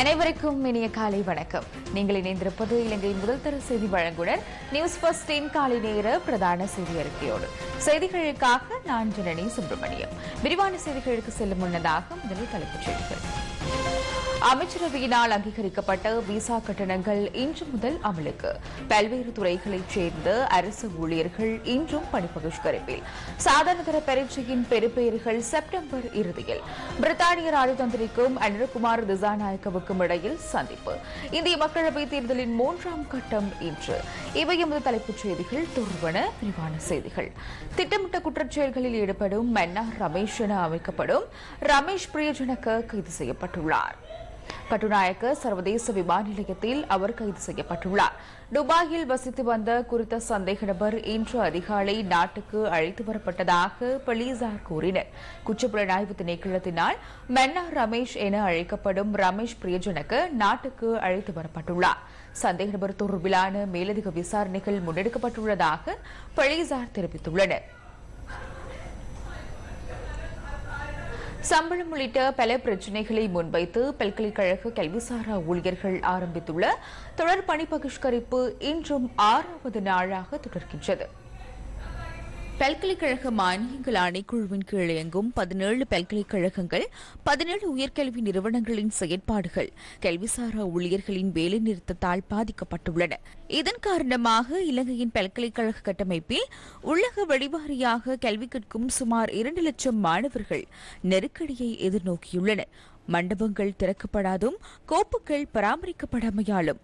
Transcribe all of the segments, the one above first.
அனைவருக்கும் இனிய காலை வணக்கம். நீங்கள் இணைந்திருப்பது இலங்கை முதல் தர செய்தி வழங்குனர் நியூஸ் பஸ்டின் காலை நேர பிரதான செய்தி அறிக்கையோடு. செய்திகளுக்காக நான் ஜனனி சுப்பிரமணியம். விரிவான செய்திகளுக்கு செல்லும் முன்னதாக முதலில் தலைப்புச் செய்திகள். அமைச்சரவையினால் அங்கீகரிக்கப்பட்ட விசா கட்டணங்கள் இன்று முதல் அமலுக்கு. பல்வேறு துறைகளைச் சேர்ந்த அரசு ஊழியர்கள் இன்றும் பணிபகிஷ்கரிப்பில் சாதாரணதர பரீட்சையின் பெறுபேறுகள் செப்டம்பர் இறுதியில். பிரித்தானிய ராஜதந்திரிக்கும் அனில்குமார் திசாநாயக்கவுக்கும் இடையில் சந்திப்பு. இந்திய மக்களவைத் தேர்தலின் மூன்றாம் கட்டம் இன்று. இவை எமது தலைப்புச் செய்திகள். தொடர்பான விரிவான செய்திகள். திட்டமிட்ட குற்றச்செயல்களில் ஈடுபடும் மன்னார் ரமேஷ் என அமைக்கப்படும் ரமேஷ் பிரியஜனக்க கைது செய்யப்பட்டுள்ளார். கட்டுநாயக்க சர்வதேச விமான நிலையத்தில் அவர் கைது செய்யப்பட்டுள்ளார். துபாயில் வசித்து வந்த குறித்த சந்தேக நபர் இன்று அதிகாலை நாட்டுக்கு அழைத்து வரப்பட்டதாக போலீசார் கூறினர். குற்றப்புலனாய்வு திணைக்களத்தினால் மென்னா ரமேஷ் என அழைக்கப்படும் ரமேஷ் பிரியஜனுக்கு நாட்டுக்கு அழைத்து வரப்பட்டுள்ளார். சந்தேக நபர் தொடர்பிலான மேலதிக விசாரணைகள் முன்னெடுக்கப்பட்டுள்ளதாக போலீசார் தெரிவித்துள்ளனர். சம்பளம் உள்ளிட்ட பல பிரச்சினைகளை முன்வைத்து பல்கலைக்கழக கல்விசாரா ஊழியர்கள் ஆரம்பித்துள்ள தொடர் பணி பகிஷ்கரிப்பு இன்றும் ஆறாவது நாளாக தொடர்கின்றது. பல்கலைக்கழக மானியங்கள் ஆணைக்குழுவின் கீழ் இயங்கும் பதினேழு பல்கலைக்கழகங்கள் பதினேழு உயர்கல்வி நிறுவனங்களின் செயற்பாடுகள் கல்விசாரா ஊழியர்களின் வேலைநிறுத்தத்தால் பாதிக்கப்பட்டுள்ளன. இதன் காரணமாக இலங்கையின் பல்கலைக்கழக கட்டமைப்பில் உள்ளக வழிவாரியாக கல்வி கற்கும் சுமார் இரண்டு லட்சம் மாணவர்கள் நெருக்கடியை எதிர்நோக்கியுள்ளனர். மண்டபங்கள் திறக்கப்படாதும் கோப்புகள் பராமரிக்கப்படாமையாலும்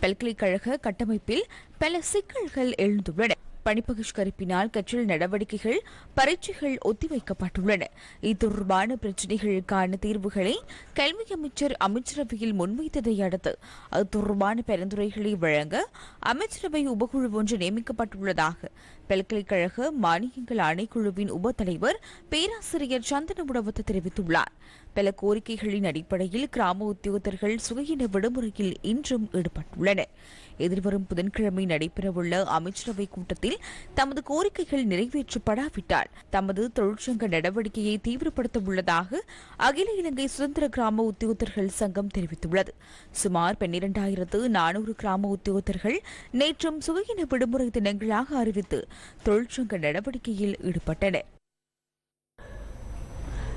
பல்கலைக்கழக கட்டமைப்பில் பல சிக்கல்கள் எழுந்துள்ளன. பணிப்பகிஷ்கரிப்பினால் கற்றல் நடவடிக்கைகள் பரீட்சைகள் ஒத்திவைக்கப்பட்டுள்ளன. இது தொடர்பான பிரச்சினைகளுக்கான தீர்வுகளை கல்வி அமைச்சர் அமைச்சரவையில் முன்வைத்ததை அடுத்து அது தொடர்பான பரிந்துரைகளை வழங்க அமைச்சரவை உபகுழு ஒன்று நியமிக்கப்பட்டுள்ளதாக பல்கலைக்கழக மானியங்கள் ஆணைக்குழுவின் உப தலைவர் பேராசிரியர் சந்தன உடவத்து தெரிவித்துள்ளார். பல கோரிக்கைகளின் அடிப்படையில் கிராம உத்தியோகத்தர்கள் சுகையின விடுமுறையில் இன்றும் ஈடுபட்டுள்ளனர். எதிர்வரும் புதன்கிழமை நடைபெறவுள்ள அமைச்சரவை கூட்டத்தில் தமது கோரிக்கைகள் நிறைவேற்றப்படாவிட்டால் தமது தொழிற்சங்க நடவடிக்கையை தீவிரப்படுத்த உள்ளதாக அகில இலங்கை சுதந்திர கிராம உத்தியோகத்தர்கள் சங்கம் தெரிவித்துள்ளது. சுமார் பன்னிரண்டாயிரத்து நானூறு கிராம உத்தியோகத்தர்கள் நேற்றும் சுகையின விடுமுறை தினங்களாக அறிவித்து தொழிற்சங்க நடவடிக்கையில் ஈடுபட்டன.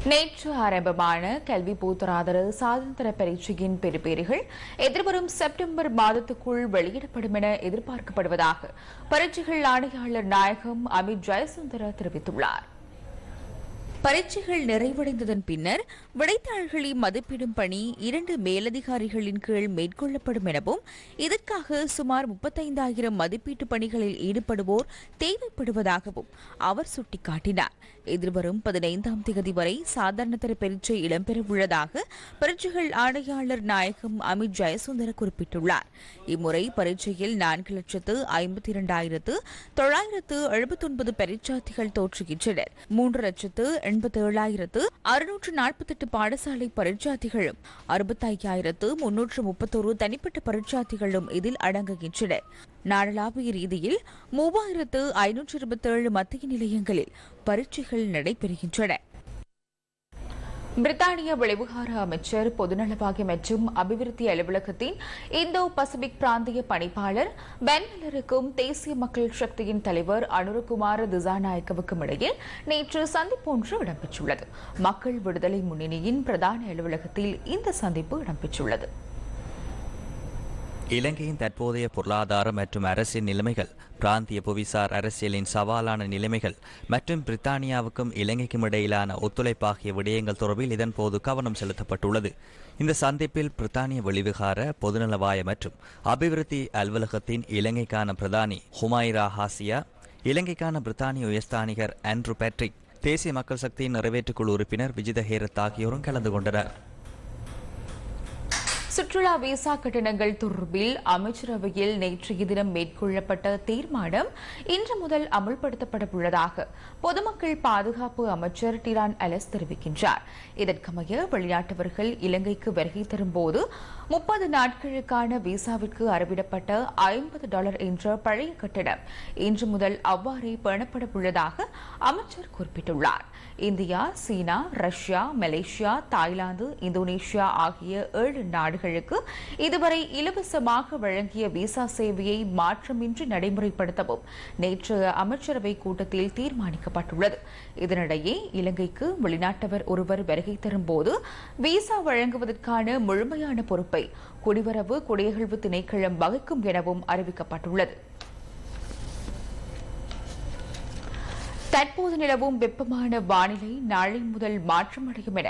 நேற்று ஆரம்பமான கல்வி பூத்தராதர சாதந்திர பரீட்சையின் பெறுபேறுகள் எதிர்வரும் செப்டம்பர் மாதத்துக்குள் வெளியிடப்படும் என எதிர்பார்க்கப்படுவதாக பரீட்சைகள் ஆணையாளர் நாயகம் அமித் ஜெயசுந்தர தெரிவித்துள்ளார். பரீட்சைகள் நிறைவடைந்ததன் பின்னர் விடைத்தாள்களை மதிப்பிடும் பணி இரண்டு மேலதிகாரிகளின் கீழ் மேற்கொள்ளப்படும் எனவும் இதற்காக சுமார் முப்பத்தைந்தாயிரம் மதிப்பீட்டு பணிகளில் ஈடுபடுவோர் தேவைப்படுவதாகவும் அவர் சுட்டிக்காட்டினார். எதிர்வரும் பதினைந்தாம் தேதி வரை சாதாரணதர பரீட்சை இடம்பெறவுள்ளதாக பரீட்சைகள் ஆணையாளர் நாயகம் அமித் ஜெயசுந்தர குறிப்பிட்டுள்ளார். இம்முறை பரீட்சையில் நான்கு லட்சத்து ஐம்பத்தி இரண்டாயிரத்து தொள்ளாயிரத்து எழுபத்தொன்பது பரீட்சார்த்திகள் தோற்றுகின்றனர். மூன்று லட்சத்து எண்பத்தி ஏழாயிரத்து அறுநூற்று நாற்பத்தெட்டு பாடசாலை பரீட்சார்த்திகளும் அறுபத்தையாயிரத்து முன்னூற்று முப்பத்தோரு தனிப்பட்ட பரீட்சார்த்திகளும் இதில் அடங்குகின்றனர் நாடளாவிய ரீதியில் மூவாயிரத்து ஐநூற்று இருபத்தேழு மத்திய நிலையங்களில் பரீட்சைகள் நடைபெறுகின்றன. பிரித்தானிய வெளிவிகார அமைச்சர் பொதுநலவாக மற்றும் அபிவிருத்தி அலுவலகத்தின் இந்தோ பசிபிக் பிராந்திய பணிப்பாளர் பென் மில்லருக்கும் தேசிய மக்கள் சக்தியின் தலைவர் அனுரகுமார திசாநாயக்கவுக்கும் இடையில் நேற்று சந்திப்பு ஒன்று இடம்பெற்றுள்ளது. மக்கள் விடுதலை முன்னணியின் பிரதான அலுவலகத்தில் இந்த சந்திப்பு இடம்பெற்றுள்ளது. இலங்கையின் தற்போதைய பொருளாதார மற்றும் அரசியல் நிலைமைகள் பிராந்திய புவிசார் அரசியலின் சவாலான நிலைமைகள் மற்றும் பிரித்தானியாவுக்கும் இலங்கைக்கும் இடையிலான ஒத்துழைப்பாகிய விடயங்கள் தொடர்பில் இதன்போது கவனம் செலுத்தப்பட்டுள்ளது. இந்த சந்திப்பில் பிரித்தானிய வெளிவிகார பொதுநலவாய மற்றும் அபிவிருத்தி அலுவலகத்தின் இலங்கைக்கான பிரதானி ஹுமாயிரா ஹாசியா இலங்கைக்கான பிரித்தானிய உயர்ஸ்தானிகர் ஆண்ட்ரூ பேட்ரிக் தேசிய மக்கள் சக்தியின் நிறைவேற்றுக்குழு உறுப்பினர் விஜித ஹேரத் ஆகியோரும் கலந்து கொண்டனர். சுற்றுலா விசா கட்டணங்கள் தொடர்பில் அமைச்சரவையில் நேற்றைய தினம் மேற்கொள்ளப்பட்ட தீர்மானம் இன்று முதல் அமல்படுத்தப்பட உள்ளதாக பொதுமக்கள் பாதுகாப்பு அமைச்சர் டிரான் அலஸ் தெரிவிக்கின்றார். இதற்கமைய வெளிநாட்டவர்கள் இலங்கைக்கு வருகை தரும்போது முப்பது நாட்களுக்கான விசாவிற்கு அறவிடப்பட்ட ஐம்பது டாலர் என்ற பழைய கட்டணம் இன்று முதல் அவ்வாறே பேணப்பட உள்ளதாக அமைச்சர் குறிப்பிட்டுள்ளார். இந்தியா சீனா ரஷ்யா மலேசியா தாய்லாந்து இந்தோனேஷியா ஆகிய ஏழு நாடுகளுக்கு இதுவரை இலவசமாக வழங்கிய விசா சேவையை மாற்றமின்றி நடைமுறைப்படுத்தவும் நேற்று அமைச்சரவை கூட்டத்தில் தீர்மானிக்கப்பட்டுள்ளது. இதனிடையே இலங்கைக்கு வெளிநாட்டவர் ஒருவர் வருகை தரும்போது விசா வழங்குவதற்கான முழுமையான பொறுப்பை குடிவரவு குடியகழ்வு திணைக்களம் வகிக்கும் எனவும் அறிவிக்கப்பட்டுள்ளது. தற்போது நிலவும் வெப்பமான வானிலை நாளை முதல் மாற்றமடையும் என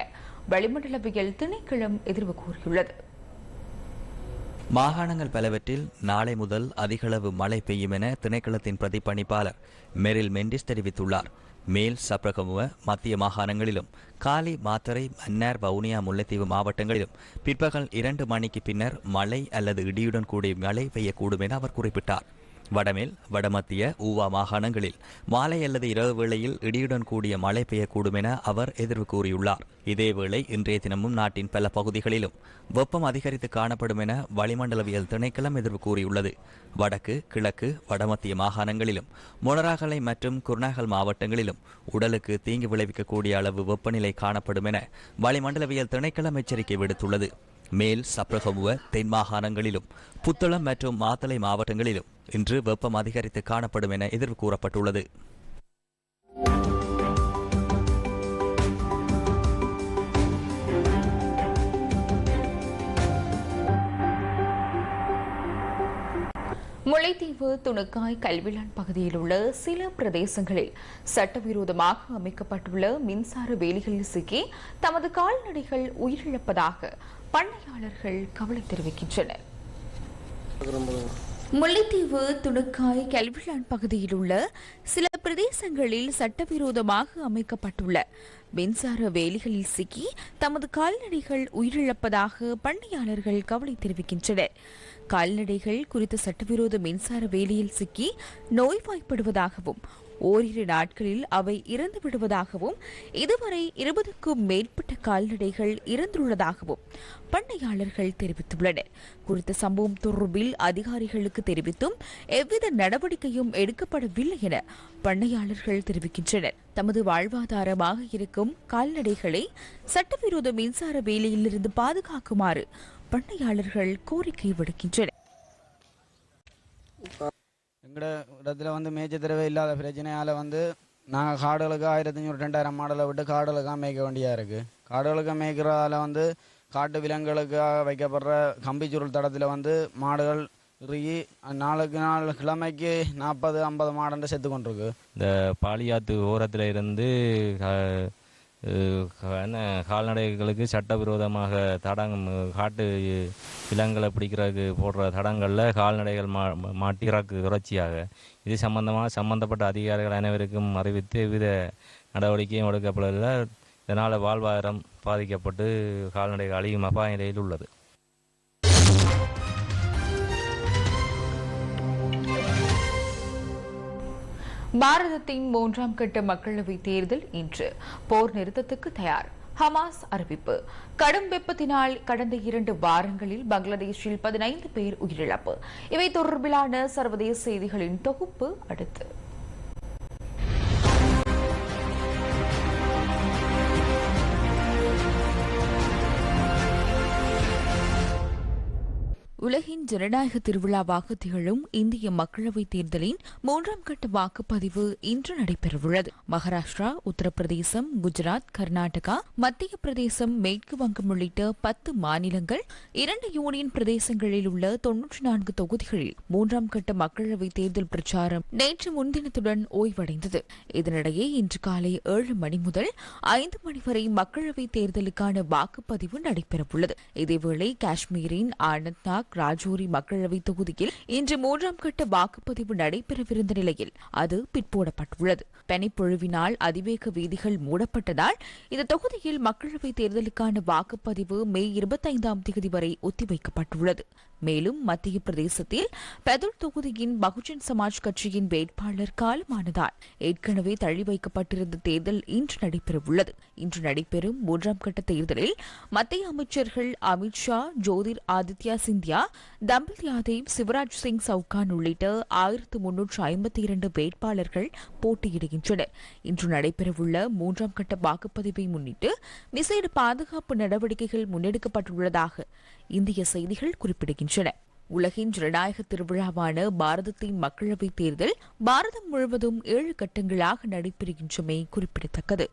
வளிமண்டலவியல் திணைக்களம் எதிர்வு கூறியுள்ளது. மாகாணங்கள் பலவற்றில் நாளை முதல் அதிகளவு மழை பெய்யும் என திணைக்களத்தின் பிரதிப்பணிப்பாளர் மெரில் மெண்டிஸ் தெரிவித்துள்ளார். மேல் சப்ரகமுவ மத்திய மாகாணங்களிலும் காலி மாத்தரை மன்னார் வவுனியா முல்லைத்தீவு மாவட்டங்களிலும் பிற்பகல் இரண்டு மணிக்கு பின்னர் மழை அல்லது இடியுடன் கூடிய மழை பெய்யக்கூடும் என அவர் குறிப்பிட்டார். வடமேல் வடமத்திய ஊவா மாகாணங்களில் மாலை அல்லது இரவு வேளையில் இடியுடன் கூடிய மழை பெய்யக்கூடும் என அவர் எதிர்வு கூறியுள்ளார். இதேவேளை இன்றைய தினமும் நாட்டின் பல பகுதிகளிலும் வெப்பம் அதிகரித்து காணப்படும் என வளிமண்டலவியல் திணைக்களம் எதிர்வு கூறியுள்ளது. வடக்கு கிழக்கு வடமத்திய மாகாணங்களிலும் மொனராகலை மற்றும் குர்நாகல் மாவட்டங்களிலும் உடலுக்கு தீங்கு விளைவிக்கக்கூடிய அளவு வெப்பநிலை காணப்படும் என வளிமண்டலவியல் திணைக்களம் எச்சரிக்கை விடுத்துள்ளது. மேல் சப்ரகமுவ தென் மாகாணங்களிலும் புத்தளம் மற்றும் மாத்தளை மாவட்டங்களிலும் இன்று வெப்பம் அதிகரித்து காணப்படும் என எதிர்வு கூறப்பட்டுள்ளது. முல்லைத்தீவு துணுக்காய் கல்விலான் பகுதியில் உள்ள சில பிரதேசங்களில் சட்டவிரோதமாக அமைக்கப்பட்டுள்ள மின்சார வேலிகளில் சிக்கி தமது கால்நடைகள் உயிரிழப்பதாக பண்ணையாளர்கள் கவலை தெரிவிக்கின்றனர். முல்லைத்தீவு துணுக்காய் கல்விலான் பகுதியில் உள்ள சில பிரதேசங்களில் சட்டவிரோதமாக அமைக்கப்பட்டுள்ள மின்சார வேலிகளில் சிக்கி தமது கால்நடைகள் உயிரிழப்பதாக பண்ணையாளர்கள் கவலை தெரிவிக்கின்றனர். கால்நடைகள் குறித்த சட்டவிரோத மின்சார வேலியில் சிக்கி நோய்வாய்ப்படுவதாகவும் ஓரிரு நாட்களில் அவை இறந்து விடுவதாகவும் இதுவரை இருபதுக்கும் மேற்பட்ட கால்நடைகள் இறந்துள்ளதாகவும் பண்ணையாளர்கள் தெரிவித்துள்ளனர். குறித்த சம்பவம் தொடர்பில் அதிகாரிகளுக்கு தெரிவித்தும் எவ்வித நடவடிக்கையும் எடுக்கப்படவில்லை என பண்ணையாளர்கள் தெரிவிக்கின்றனர். தமது வாழ்வாதாரமாக இருக்கும் கால்நடைகளை சட்டவிரோத மின்சார வேலையிலிருந்து பாதுகாக்குமாறு பண்ணையாளர்கள் கோரிக்கை விடுக்கின்றனர். எங்களோட இடத்துல வந்து மேய்ச்ச தடவை இல்லாத பிரச்சனையால் வந்து நாங்கள் காடுகளுக்கு ஆயிரத்தி அஞ்சூறு ரெண்டாயிரம் மாடலை விட்டு காடுகளுக்காக மேய்க்க வேண்டியதாக இருக்குது காடுகளுக்கு மேய்க்கிறதால வந்து காட்டு விலங்குகளுக்காக வைக்கப்படுற கம்பி சுருள் தடத்தில் வந்து மாடுகள் இறுகி நாளுக்கு நாள் கிழமைக்கு நாற்பது ஐம்பது மாடன்ட்டு செத்து கொண்டிருக்கு. இந்த பாலியாத்து ஓரத்தில் இருந்து என்ன கால்நடைகளுக்கு சட்டவிரோதமாக தடங் காட்டு விலங்குகளை பிடிக்கிறதுக்கு போடுற தடங்களில் கால்நடைகள் மா மாட்டிறக்கு தொடர்ச்சியாக. இது சம்பந்தமாக சம்பந்தப்பட்ட அதிகாரிகள் அனைவருக்கும் அறிவித்து எவ்வித நடவடிக்கையும் எடுக்கப்படவில்லை இதனால் வாழ்வாதாரம் பாதிக்கப்பட்டு கால்நடைகள் அழியும் அபாய நிலையில் உள்ளது. பாரதத்தின் மூன்றாம் கட்ட மக்களவைத் தேர்தல் இன்று. போர் நிறுத்தத்துக்கு தயார். ஹமாஸ் அறிவிப்பு. கடும் வெப்பத்தினால் கடந்த இரண்டு வாரங்களில் பங்களாதேஷில் பதினைந்து பேர் உயிரிழப்பு. இவை தொடர்பிலான சர்வதேச செய்திகளின் தொகுப்பு அடுத்து. உலகின் ஜனநாயக திருவிழாவாக திகழும் இந்திய மக்களவைத் தேர்தலின் மூன்றாம் கட்ட வாக்குப்பதிவு இன்று நடைபெறவுள்ளது. மகாராஷ்டிரா உத்தரப்பிரதேசம் குஜராத் கர்நாடகா மத்திய பிரதேசம் மேற்கு வங்கம் உள்ளிட்ட பத்து மாநிலங்கள் இரண்டு யூனியன் பிரதேசங்களில் உள்ள தொன்னூற்றி நான்கு தொகுதிகளில் மூன்றாம் கட்ட மக்களவைத் தேர்தல் பிரச்சாரம் நேற்று முன்தினத்துடன் ஓய்வடைந்தது. இதனிடையே இன்று காலை ஏழு மணி முதல் ஐந்து மணி வரை மக்களவைத் தேர்தலுக்கான வாக்குப்பதிவு நடைபெறவுள்ளது. இதேவேளை காஷ்மீரின் ஆனந்த்நாக் ராஜோரி மக்களவை தொகுதியில் இன்று மூன்றாம் கட்ட வாக்குப்பதிவு நடைபெறவிருந்த நிலையில் அது பிற்போடப்பட்டுள்ளது. பனிப்பொழிவினால் அதிவேக வீதிகள் மூடப்பட்டதால் இந்த தொகுதியில் மக்களவை தேர்தலுக்கான வாக்குப்பதிவு மே இருபத்தைந்தாம் தேதி வரை ஒத்திவைக்கப்பட்டுள்ளது. மேலும் மத்திய பிரதேசத்தில் பெதுல் தொகுதியின் பகுஜன் சமாஜ் கட்சியின் வேட்பாளர் காலமானதால் ஏற்கனவே தள்ளி வைக்கப்பட்டிருந்த தேர்தல் இன்று நடைபெறவுள்ளது. இன்று நடைபெறும் மூன்றாம் கட்ட தேர்தலில் மத்திய அமைச்சர்கள் அமித்ஷா ஜோதிர் ஆதித்யா சிந்தியா தம்பில் யாதேவ் சிவராஜ் சிங் சவுகான் உள்ளிட்ட ஆயிரத்து முன்னூற்று ஐம்பத்தி இரண்டு வேட்பாளர்கள் போட்டியிடுகின்றனர். இன்று நடைபெறவுள்ள மூன்றாம் கட்ட வாக்குப்பதிவை முன்னிட்டு விசேட பாதுகாப்பு நடவடிக்கைகள் முன்னெடுக்கப்பட்டுள்ளதாக இந்திய செய்திகள் குறிப்பிடுகின்றன. உலகின் ஜனநாயக திருவிழாவான பாரதத்தின் மக்களவைத் தேர்தல் பாரதம் முழுவதும் ஏழு கட்டங்களாக நடைபெறுகின்றமை குறிப்பிடத்தக்கது.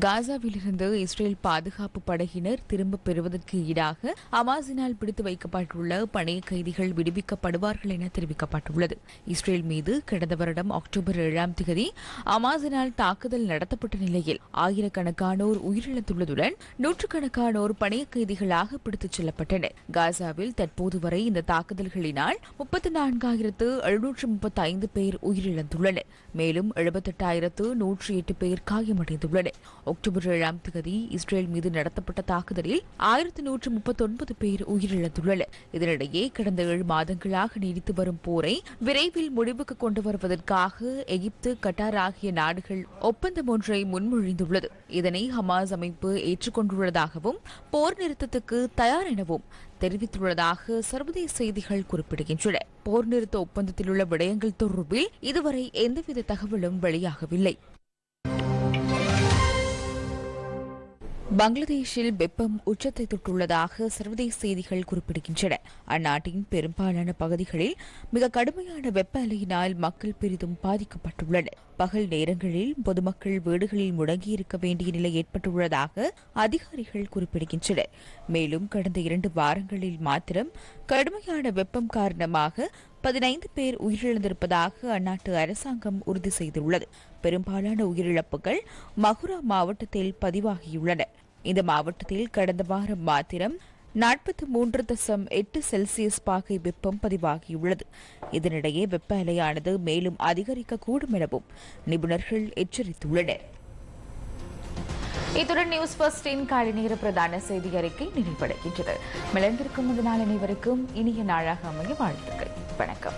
காசாவிலிருந்து இஸ்ரேல் பாதுகாப்பு படையினர் திரும்பப் பெறுவதற்கு ஈடாக அமாசினால் பிடித்து வைக்கப்பட்டுள்ள பணைய கைதிகள் விடுவிக்கப்படுவார்கள் என தெரிவிக்கப்பட்டுள்ளது. இஸ்ரேல் மீது கடந்த வருடம் அக்டோபர் ஏழாம் தேதி அமாசினால் தாக்குதல் நடத்தப்பட்ட நிலையில் ஆயிரக்கணக்கானோர் உயிரிழந்துள்ளதுடன் நூற்றுக்கணக்கானோர் பணைய கைதிகளாக பிடித்துச் செல்லப்பட்டனர். காசாவில் தற்போது வரை இந்த தாக்குதல்களினால் முப்பத்தி நான்காயிரத்து எழுநூற்று முப்பத்தி ஐந்து பேர் உயிரிழந்துள்ளனர். மேலும் எழுபத்தெட்டாயிரத்து நூற்றி எட்டு பேர் காயமடைந்துள்ளனர். அக்டோபர் ஏழாம் தேதி இஸ்ரேல் மீது நடத்தப்பட்ட தாக்குதலில் ஆயிரத்தி நூற்று முப்பத்தொன்பது பேர் உயிரிழந்துள்ளனர். இதனிடையே கடந்த ஏழு மாதங்களாக நீடித்து வரும் போரை விரைவில் முடிவுக்கு கொண்டு வருவதற்காக எகிப்து கட்டார் ஆகிய நாடுகள் ஒப்பந்தம் ஒன்றை முன்மொழிந்துள்ளது. இதனை ஹமாஸ் அமைப்பு ஏற்றுக்கொண்டுள்ளதாகவும் போர் நிறுத்தத்துக்கு தயார் எனவும் தெரிவித்துள்ளதாக சர்வதேச செய்திகள் குறிப்பிடுகின்றன. போர் நிறுத்த ஒப்பந்தத்தில் உள்ள விடயங்கள் தொடர்பில் இதுவரை எந்தவித தகவலும் வெளியாகவில்லை. பங்களாதேஷில் வெப்பம் உச்சத்தை தொட்டுள்ளதாக சர்வதேச செய்திகள் குறிப்பிடுகின்றன. அந்நாட்டின் பெரும்பாலான பகுதிகளில் மிக கடுமையான வெப்ப அலையினால் மக்கள் பெரிதும் பாதிக்கப்பட்டுள்ளனர். பகல் நேரங்களில் பொதுமக்கள் வீடுகளில் முடங்கியிருக்க வேண்டிய நிலை ஏற்பட்டுள்ளதாக அதிகாரிகள் குறிப்பிடுகின்றனர். மேலும் கடந்த இரண்டு வாரங்களில் மாத்திரம் கடுமையான வெப்பம் காரணமாக பதினைந்து பேர் உயிரிழந்திருப்பதாக அந்நாட்டு அரசாங்கம் உறுதி செய்துள்ளது. பெரும்பாலான உயிரிழப்புகள் மகுரா மாவட்டத்தில் பதிவாகியுள்ளன. இந்த மாவட்டத்தில் கடந்த வாரம் மாத்திரம் நாற்பத்தி மூன்று தசம் எட்டு செல்சியஸ் பாகை வெப்பம் பதிவாகியுள்ளது. இதனிடையே வெப்ப அலையானது மேலும் அதிகரிக்கக்கூடும் எனவும் நிபுணர்கள் எச்சரித்துள்ளனர். இத்துடன் நியூஸ் ஃபர்ஸ்டின் காலை நேர பிரதான செய்தி அறிக்கை நிறைவடைகின்றது. மிளந்திருக்கும் இந்த நாள் அனைவருக்கும் இனிய நாளாக அமைய வாழ்த்துக்கள். வணக்கம்.